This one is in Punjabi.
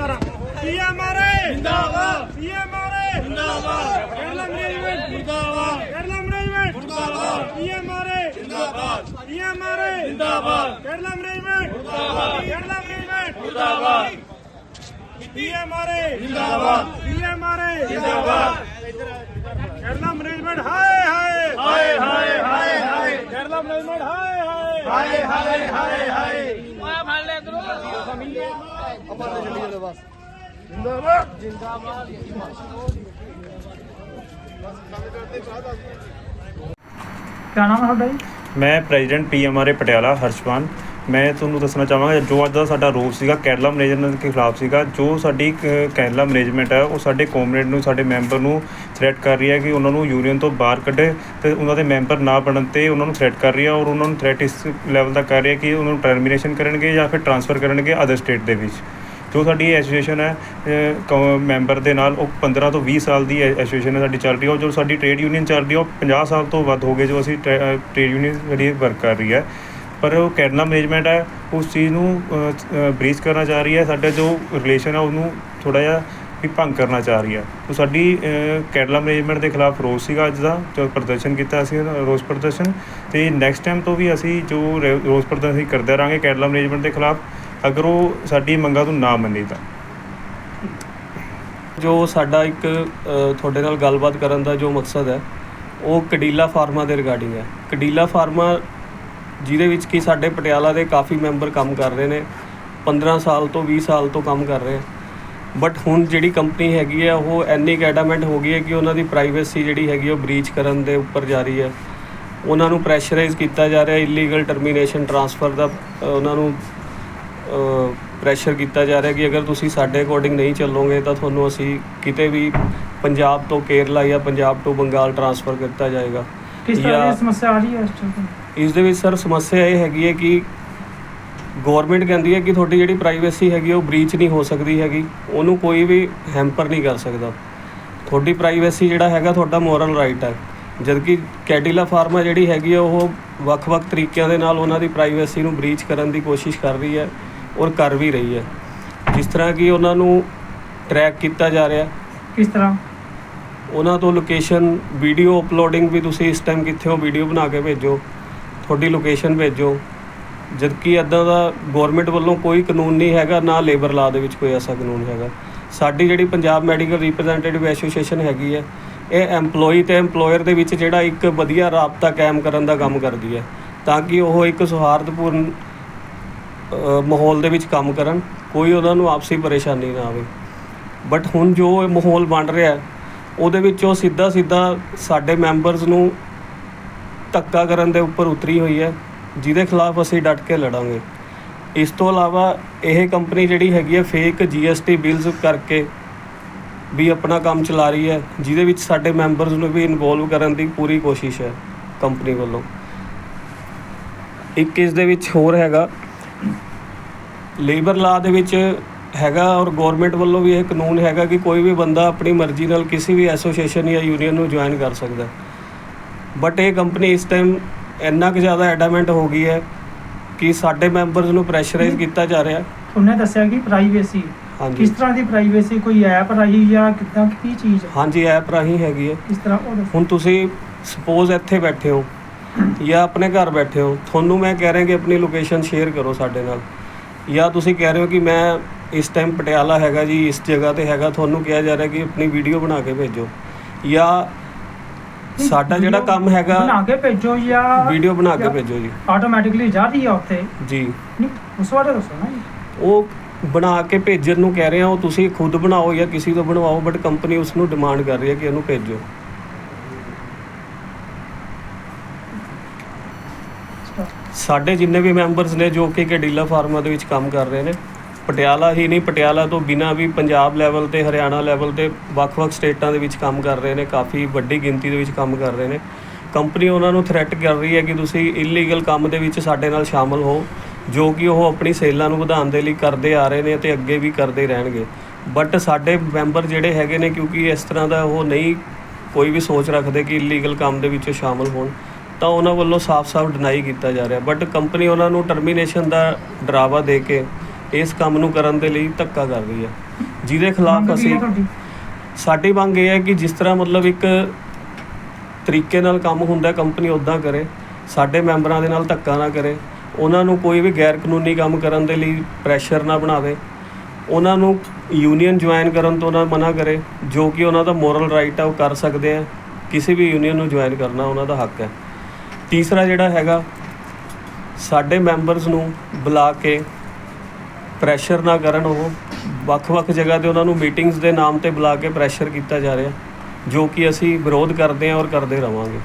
ਮੈਨੇਜਮੈਂਟ ਮੈਨੇਜਮੈਂਟ ਜਿੰਦਾਬਾਦ। ਕੇਰਲਾ ਮੈਨੇਜਮੈਂਟ ਜਿੰਦਾਬਾਦ। ਕੇਰਲਾ ਮੈਨੇਜਮੈਂਟ ਜਿੰਦਾਬਾਦ। ਕੇਰਲਾ ਮੈਨੇਜਮੈਂਟ ਹਾਏ ਹਾਏ। ਹਾਏ ਕੇਰਲਾ ਮੈਨੇਜਮੈਂਟ ਹਾਏ ਹਾਏ। ਹਾਏ ਹਾਏ ਹਾਏ ਹਾਏ। ਕਿਆ ਨਾਮ ਹੈ ਤੁਹਾਡਾ ਜੀ? ਮੈਂ ਪ੍ਰੈਜ਼ੀਡੈਂਟ ਪੀਐਮਆਰਏ ਪਟਿਆਲਾ ਹਰਸ਼ਵਾਨ ਮੈਂ ਤੁਹਾਨੂੰ ਦੱਸਣਾ ਚਾਹਾਂਗਾ ਜੋ ਅੱਜ ਦਾ ਸਾਡਾ ਰੋਸ ਸੀਗਾ ਕੇਰਲਾ ਮੈਨੇਜਮੈਂਟ ਦੇ ਖਿਲਾਫ ਸੀਗਾ ਜੋ ਸਾਡੀ ਕੇਰਲਾ ਮੈਨੇਜਮੈਂਟ ਹੈ ਉਹ ਸਾਡੇ ਕੋਮਰੇਡ ਨੂੰ ਸਾਡੇ ਮੈਂਬਰ ਨੂੰ ਥ੍ਰੈਟ ਕਰ ਰਹੀ ਹੈ ਕਿ ਉਹਨਾਂ ਨੂੰ ਯੂਨੀਅਨ ਤੋਂ ਬਾਹਰ ਕੱਢੇ ਤੇ ਉਹਨਾਂ ਦੇ ਮੈਂਬਰ ਨਾ ਬਣਨ ਤੇ ਉਹਨਾਂ ਨੂੰ ਥ੍ਰੈਟ ਕਰ ਰਹੀ ਹੈ ਔਰ ਉਹਨਾਂ ਨੂੰ ਥ੍ਰੈਟ ਇਸ ਲੈਵਲ ਦਾ ਕਰ ਰਹੀ ਹੈ ਕਿ ਉਹਨਾਂ ਨੂੰ ਟਰਮੀਨੇਸ਼ਨ ਕਰਨਗੇ ਜਾਂ ਫਿਰ ਟਰਾਂਸਫਰ ਕਰਨਗੇ ਅਦਰ ਸਟੇਟ ਦੇ ਵਿੱਚ। ਜੋ ਸਾਡੀ ਐਸੋਸੀਏਸ਼ਨ ਹੈ ਅਹ, ਮੈਂਬਰ ਦੇ ਨਾਲ ਉਹ 15 ਤੋਂ 20 ਸਾਲ ਦੀ ਐਸੋਸੀਏਸ਼ਨ ਹੈ ਸਾਡੀ ਚੱਲ ਰਹੀ ਹੈ। ਔਰ ਜੋ ਸਾਡੀ ਟ੍ਰੇਡ ਯੂਨੀਅਨ ਚੱਲ ਰਹੀ ਹੈ ਉਹ 50 ਸਾਲ ਤੋਂ ਵੱਧ ਹੋ ਗਏ ਜੋ ਅਸੀਂ ਟ੍ਰੈ- ਅਹ, ਟ੍ਰੇਡ ਯੂਨੀਅਨ ਜਿਹੜੀ ਵਰਕ ਕਰ ਰਹੀ ਹੈ। ਪਰ ਉਹ ਕੈਰਨਾ ਮੈਨੇਜਮੈਂਟ ਹੈ ਉਸ ਚੀਜ਼ ਨੂੰ ਬਰੀਚ ਕਰਨਾ ਚਾਹ ਰਹੀ ਹੈ। ਸਾਡਾ ਜੋ ਰਿਲੇਸ਼ਨ ਹੈ ਉਹਨੂੰ ਥੋੜਾ ਜਿਹਾ ਵੀ ਭੰਗ ਕਰਨਾ ਚਾਹ ਰਹੀ ਹੈ। ਸੋ ਸਾਡੀ ਅਹ, ਕੇਰਲਾ ਮੈਨੇਜਮੈਂਟ ਦੇ ਖਿਲਾਫ ਰੋਸ ਸੀਗਾ ਅੱਜ ਦਾ ਜੋ ਪ੍ਰਦਰਸ਼ਨ ਕੀਤਾ ਅਸੀਂ ਰੋਸ ਪ੍ਰਦਰਸ਼ਨ। ਤੇ ਨੈਕਸਟ ਟਾਈਮ ਤੋਂ ਵੀ ਅਸੀਂ ਜੋ ਰੋਸ ਪ੍ਰਦਰਸ਼ਨ ਕਰਦੇ ਰਹਾਂਗੇ ਕੇਰਲਾ ਮੈਨੇਜਮੈਂਟ ਦੇ ਖਿਲਾਫ ਅਗਰ ਉਹ ਸਾਡੀ ਮੰਗਾਂ ਤੋਂ ਨਾ ਮੰਨੇ ਤਾਂ। ਜੋ ਸਾਡਾ ਇੱਕ ਤੁਹਾਡੇ ਨਾਲ ਗੱਲਬਾਤ ਕਰਨ ਦਾ ਜੋ ਮਕਸਦ ਹੈ, ਉਹ ਕਡੀਲਾ ਫਾਰਮਾ ਦੇ ਰਿਗਾਰਡਿੰਗ ਹੈ। ਕਡੀਲਾ ਫਾਰਮਾ ਜਿਹਦੇ ਵਿੱਚ ਕਿ ਸਾਡੇ ਪਟਿਆਲਾ ਦੇ ਕਾਫੀ ਮੈਂਬਰ ਕੰਮ ਕਰ ਰਹੇ ਨੇ 15 ਸਾਲ ਤੋਂ 20 ਸਾਲ ਤੋਂ ਕੰਮ ਕਰ ਰਹੇ ਬਟ ਹੁਣ ਜਿਹੜੀ ਕੰਪਨੀ ਹੈਗੀ ਹੈ, ਉਹ ਐਨੀ ਕੈਡਾਮੈਂਟ ਹੋ ਗਈ ਹੈ ਕਿ ਉਹਨਾਂ ਦੀ ਪ੍ਰਾਈਵੇਸੀ ਜਿਹੜੀ ਹੈਗੀ ਉਹ ਬਰੀਚ ਕਰਨ ਦੇ ਉੱਪਰ ਜਾ ਰਹੀ ਹੈ। ਉਹਨਾਂ ਨੂੰ ਪ੍ਰੈਸ਼ਰਾਈਜ਼ ਕੀਤਾ ਜਾ ਰਿਹਾ ਇਲੀਗਲ ਟਰਮੀਨੇਸ਼ਨ ਟਰਾਂਸਫਰ ਦਾ ਉਹਨਾਂ ਨੂੰ ਪ੍ਰੈਸ਼ਰ ਕੀਤਾ ਜਾ ਰਿਹਾ ਕਿ ਅਗਰ ਤੁਸੀਂ ਸਾਡੇ ਅਕੋਰਡਿੰਗ ਨਹੀਂ ਚੱਲੋਗੇ ਤਾਂ ਤੁਹਾਨੂੰ ਅਸੀਂ ਕਿਤੇ ਵੀ ਪੰਜਾਬ ਤੋਂ ਕੇਰਲਾ ਜਾਂ ਪੰਜਾਬ ਤੋਂ ਬੰਗਾਲ ਟਰਾਂਸਫਰ ਕੀਤਾ ਜਾਏਗਾ। ਕਿਸ ਤਰ੍ਹਾਂ ਦੀ ਸਮੱਸਿਆ ਆ ਰਹੀ ਹੈ ਇਸ ਟਾਈਮ ਇਸ ਦੇ ਵਿੱਚ ਸਰ ਸਮੱਸਿਆ ਇਹ ਹੈਗੀ ਹੈ ਕਿ ਗਵਰਨਮੈਂਟ ਕਹਿੰਦੀ ਹੈ ਕਿ ਤੁਹਾਡੀ ਜਿਹੜੀ ਪ੍ਰਾਈਵੇਸੀ ਹੈਗੀ ਉਹ ਬ੍ਰੀਚ ਨਹੀਂ ਹੋ ਸਕਦੀ ਹੈਗੀ। ਉਹਨੂੰ ਕੋਈ ਵੀ ਹੈਂਪਰ ਨਹੀਂ ਕਰ ਸਕਦਾ। ਤੁਹਾਡੀ ਪ੍ਰਾਈਵੇਸੀ ਜਿਹੜਾ ਹੈਗਾ ਤੁਹਾਡਾ ਮੋਰਲ ਰਾਈਟ ਹੈ। ਜਦਕਿ ਕੈਡੀਲਾ ਫਾਰਮਾ ਜਿਹੜੀ ਹੈਗੀ ਉਹ ਵੱਖ-ਵੱਖ ਤਰੀਕਿਆਂ ਦੇ ਨਾਲ ਉਹਨਾਂ ਦੀ ਪ੍ਰਾਈਵੇਸੀ ਨੂੰ ਬ੍ਰੀਚ ਕਰਨ ਦੀ ਕੋਸ਼ਿਸ਼ ਕਰ ਰਹੀ ਹੈ। ਔਰ ਕਰ ਵੀ ਰਹੀ ਹੈ। ਜਿਸ ਤਰ੍ਹਾਂ ਕਿ ਉਹਨਾਂ ਨੂੰ ਟਰੈਕ ਕੀਤਾ ਜਾ ਰਿਹਾ। ਕਿਸ ਤਰ੍ਹਾਂ? ਉਹਨਾਂ ਤੋਂ ਲੋਕੇਸ਼ਨ ਵੀਡੀਓ ਅਪਲੋਡਿੰਗ ਵੀ ਤੁਸੀਂ ਇਸ ਟਾਈਮ ਕਿੱਥੇ ਹੋ ਵੀਡੀਓ ਬਣਾ ਕੇ ਭੇਜੋ। ਤੁਹਾਡੀ ਲੋਕੇਸ਼ਨ ਭੇਜੋ। ਜਦਕਿ ਇਦਾਂ ਦਾ ਗਵਰਨਮੈਂਟ ਵੱਲੋਂ ਕੋਈ ਕਾਨੂੰਨ ਨਹੀਂ ਹੈਗਾ ਨਾ ਲੇਬਰ ਲਾ ਦੇ ਵਿੱਚ ਕੋਈ ਐਸਾ ਕਾਨੂੰਨ ਹੈਗਾ। ਸਾਡੀ ਜਿਹੜੀ ਪੰਜਾਬ ਮੈਡੀਕਲ ਰਿਪਰੈਜ਼ੈਂਟੇਟਿਵ ਐਸੋਸੀਏਸ਼ਨ ਹੈਗੀ ਹੈ ਇਹ EMPLOYE ਤੇ EMPLOYER ਦੇ ਵਿੱਚ ਜਿਹੜਾ ਇੱਕ ਵਧੀਆ ਰਾਬਤਾ ਕਾਇਮ ਕਰਨ ਦਾ ਕੰਮ ਕਰਦੀ ਹੈ। ਤਾਂ ਕਿ ਉਹ ਇੱਕ ਸੌਹਾਰਦਪੂਰਨ ਮਾਹੌਲ ਦੇ ਵਿੱਚ ਕੰਮ ਕਰਨ, ਕੋਈ ਉਹਨਾਂ ਨੂੰ ਆਪਸੀ ਪਰੇਸ਼ਾਨੀ ਨਾ ਆਵੇ। ਬਟ ਹੁਣ ਜੋ ਇਹ ਮਾਹੌਲ ਬਣ ਰਿਹਾ, ਉਹਦੇ ਵਿੱਚ ਉਹ ਸਿੱਧਾ ਸਿੱਧਾ ਸਾਡੇ ਮੈਂਬਰਸ ਨੂੰ ਧੱਕਾ ਕਰਨ ਦੇ ਉੱਪਰ ਉਤਰੀ ਹੋਈ ਹੈ, ਜਿਹਦੇ ਖਿਲਾਫ ਅਸੀਂ ਡਟ ਕੇ ਲੜਾਂਗੇ। ਇਸ ਤੋਂ ਇਲਾਵਾ ਇਹ ਕੰਪਨੀ ਜਿਹੜੀ ਹੈਗੀ ਹੈ ਫੇਕ GST ਬਿਲਸ ਕਰਕੇ ਵੀ ਆਪਣਾ ਕੰਮ ਚਲਾ ਰਹੀ ਹੈ, ਜਿਹਦੇ ਵਿੱਚ ਸਾਡੇ ਮੈਂਬਰਸ ਨੂੰ ਵੀ ਇਨਵੋਲਵ ਕਰਨ ਦੀ ਪੂਰੀ ਕੋਸ਼ਿਸ਼ ਹੈ ਕੰਪਨੀ ਵੱਲੋਂ। ਇੱਕ ਇਸ ਦੇ ਵਿੱਚ ਹੋਰ ਹੈਗਾ ਲੇਬਰ ਲਾ ਦੇ ਵਿੱਚ ਹੈਗਾ ਔਰ ਗਵਰਨਮੈਂਟ ਵੱਲੋਂ ਵੀ ਇਹ ਕਾਨੂੰਨ ਹੈਗਾ ਕਿ ਕੋਈ ਵੀ ਬੰਦਾ ਆਪਣੀ ਮਰਜ਼ੀ ਨਾਲ ਕਿਸੇ ਵੀ ਐਸੋਸੀਏਸ਼ਨ ਜਾਂ ਯੂਨੀਅਨ ਨੂੰ ਜੁਆਇਨ ਕਰ ਸਕਦਾ। ਬਟ ਇਹ ਕੰਪਨੀ ਇਸ ਟਾਈਮ ਇੰਨਾ ਕੁ ਜ਼ਿਆਦਾ ਐਡਾਮੈਂਟ ਹੋ ਗਈ ਹੈ ਕਿ ਸਾਡੇ ਮੈਂਬਰਸ ਨੂੰ ਪ੍ਰੈਸ਼ਰਾਈਜ਼ ਕੀਤਾ ਜਾ ਰਿਹਾ। ਉਹਨੇ ਦੱਸਿਆ ਕਿ ਪ੍ਰਾਈਵੇਸੀ ਕਿਸ ਤਰ੍ਹਾਂ ਦੀ ਪ੍ਰਾਈਵੇਸੀ ਕੋਈ ਐਪ ਰਾਹੀਂ ਜਾਂ ਕਿੱਦਾਂ ਕੀ ਚੀਜ਼? ਹੈ? ਹਾਂਜੀ ਐਪ ਰਾਹੀਂ ਹੈਗੀ ਹੈ। ਕਿਸ ਤਰ੍ਹਾਂ ਹੁਣ ਤੁਸੀਂ ਸਪੋਜ਼ ਇੱਥੇ ਬੈਠੇ ਹੋ ਜਾਂ ਆਪਣੇ ਘਰ ਬੈਠੇ ਹੋ ਤੁਹਾਨੂੰ ਮੈਂ ਕਹਿ ਰਿਹਾ ਕਿ ਆਪਣੀ ਲੋਕੇਸ਼ਨ ਸ਼ੇਅਰ ਕਰੋ ਸਾਡੇ ਨਾਲ। ਜਾਂ ਤੁਸੀਂ ਕਹਿ ਰਹੇ ਹੋ ਕਿ ਮੈਂ ਇਸ ਟਾਈਮ ਪਟਿਆਲਾ ਹੈਗਾ ਜੀ ਇਸ ਜਗ੍ਹਾ ਤੇ ਹੈਗਾ ਤੁਹਾਨੂੰ ਕਿਹਾ ਜਾ ਰਿਹਾ ਕਿ ਆਪਣੀ ਵੀਡੀਓ ਬਣਾ ਕੇ ਭੇਜੋ। ਜਾਂ ਸਾਡਾ ਜਿਹੜਾ ਕੰਮ ਹੈਗਾ ਬਣਾ ਕੇ ਭੇਜੋ ਜਾਂ ਵੀਡੀਓ ਬਣਾ ਕੇ ਭੇਜੋ ਜੀ। ਆਟੋਮੈਟਿਕਲੀ ਜਾ ਰਹੀ ਹੈ ਉੱਥੇ? ਜੀ। ਨਹੀਂ ਉਸ ਬਾਰੇ ਦੱਸੋ ਨਾ ਜੀ। ਉਹ ਬਣਾ ਕੇ ਭੇਜਣ ਨੂੰ ਕਹਿ ਰਹੇ ਆ ਉਹ ਤੁਸੀਂ ਖੁਦ ਬਣਾਓ ਜਾਂ ਕਿਸੇ ਤੋਂ ਬਣਵਾਓ ਬਟ ਕੰਪਨੀ ਉਸ ਨੂੰ ਡਿਮਾਂਡ ਕਰ ਰਹੀ ਹੈ ਕਿ ਇਹਨੂੰ ਭੇਜੋ। ਸਾਡੇ ਜਿੰਨੇ ਵੀ ਮੈਂਬਰਸ ਨੇ ਜੋ ਕਿ ਕਡੀਲਾ ਫਾਰਮਾ ਦੇ ਵਿੱਚ ਕੰਮ ਕਰ ਰਹੇ ਨੇ, ਪਟਿਆਲਾ ਹੀ ਨਹੀਂ, ਪਟਿਆਲਾ ਤੋਂ ਬਿਨਾ ਵੀ ਪੰਜਾਬ ਲੈਵਲ ਤੇ, ਹਰਿਆਣਾ ਲੈਵਲ ਤੇ ਵੱਖ-ਵੱਖ ਸਟੇਟਾਂ ਦੇ ਵਿੱਚ ਕੰਮ ਕਰ ਰਹੇ ਨੇ, ਕਾਫੀ ਵੱਡੀ ਗਿਣਤੀ ਦੇ ਵਿੱਚ ਕੰਮ ਕਰ ਰਹੇ ਨੇ। ਕੰਪਨੀ ਉਹਨਾਂ ਨੂੰ ਥ੍ਰੈਟ ਕਰ ਰਹੀ ਹੈ ਕਿ ਤੁਸੀਂ ਇਲੀਗਲ ਕੰਮ ਦੇ ਵਿੱਚ ਸਾਡੇ ਨਾਲ ਸ਼ਾਮਲ ਹੋ, ਜੋ ਕਿ ਉਹ ਆਪਣੀ ਸੇਲਾਂ ਨੂੰ ਵਧਾਉਣ ਦੇ ਲਈ ਕਰਦੇ ਆ ਰਹੇ ਨੇ ਤੇ ਅੱਗੇ ਵੀ ਕਰਦੇ ਰਹਿਣਗੇ। ਬਟ ਸਾਡੇ ਮੈਂਬਰ ਜਿਹੜੇ ਹੈਗੇ ਨੇ, ਕਿਉਂਕਿ ਇਸ ਤਰ੍ਹਾਂ ਦਾ ਉਹ ਨਹੀਂ ਕੋਈ ਵੀ ਸੋਚ ਰੱਖਦੇ ਕਿ ਇਲੀਗਲ ਕੰਮ ਦੇ ਵਿੱਚ ਸ਼ਾਮਲ ਹੋਣ। ਤਾਂ ਉਹਨਾਂ ਵੱਲੋਂ ਸਾਫ਼-ਸਾਫ਼ ਡਿਨਾਈ ਕੀਤਾ ਜਾ ਰਿਹਾ। ਬਟ ਕੰਪਨੀ ਉਹਨਾਂ ਨੂੰ ਟਰਮੀਨੇਸ਼ਨ ਦਾ ਡਰਾਵਾ ਦੇ ਕੇ ਇਸ ਕੰਮ ਨੂੰ ਕਰਨ ਦੇ ਲਈ ਧੱਕਾ ਕਰ ਰਹੀ ਹੈ ਜਿਹਦੇ ਖਿਲਾਫ ਅਸੀਂ ਸਾਡੀ ਮੰਗ ਇਹ ਹੈ ਕਿ ਜਿਸ ਤਰ੍ਹਾਂ ਮਤਲਬ ਇੱਕ ਤਰੀਕੇ ਨਾਲ ਕੰਮ ਹੁੰਦਾ ਕੰਪਨੀ ਉਦਾਂ ਕਰੇ ਸਾਡੇ ਮੈਂਬਰਾਂ ਦੇ ਨਾਲ ਧੱਕਾ ਨਾ ਕਰੇ ਉਹਨਾਂ ਨੂੰ ਕੋਈ ਵੀ ਗੈਰ ਕਾਨੂੰਨੀ ਕੰਮ ਕਰਨ ਦੇ ਲਈ ਪ੍ਰੈਸ਼ਰ ਨਾ ਬਣਾਵੇ ਉਹਨਾਂ ਨੂੰ ਯੂਨੀਅਨ ਜੁਆਇਨ ਕਰਨ ਤੋਂ ਨਾ ਮਨਾ ਕਰੇ ਜੋ ਕਿ ਉਹਨਾਂ ਦਾ ਮੋਰਲ ਰਾਈਟ ਹੈ ਉਹ ਕਰ ਸਕਦੇ ਆ। ਕਿਸੇ ਵੀ ਯੂਨੀਅਨ ਨੂੰ ਜੁਆਇਨ ਕਰਨਾ ਉਹਨਾਂ ਦਾ ਹੱਕ ਹੈ। ਤੀਸਰਾ ਜਿਹੜਾ ਹੈਗਾ, ਸਾਡੇ ਮੈਂਬਰਸ ਨੂੰ ਬੁਲਾ ਕੇ ਪ੍ਰੈਸ਼ਰ ਨਾ ਕਰਨ ਉਹ। ਵੱਖ-ਵੱਖ ਜਗ੍ਹਾ ਤੇ ਉਹਨਾਂ ਨੂੰ ਮੀਟਿੰਗਸ ਦੇ ਨਾਮ ਤੇ ਬੁਲਾ ਕੇ ਪ੍ਰੈਸ਼ਰ ਕੀਤਾ ਜਾ ਰਿਹਾ, ਜੋ ਕਿ ਅਸੀਂ ਵਿਰੋਧ ਕਰਦੇ ਹਾਂ ਔਰ ਕਰਦੇ ਰਵਾਂਗੇ।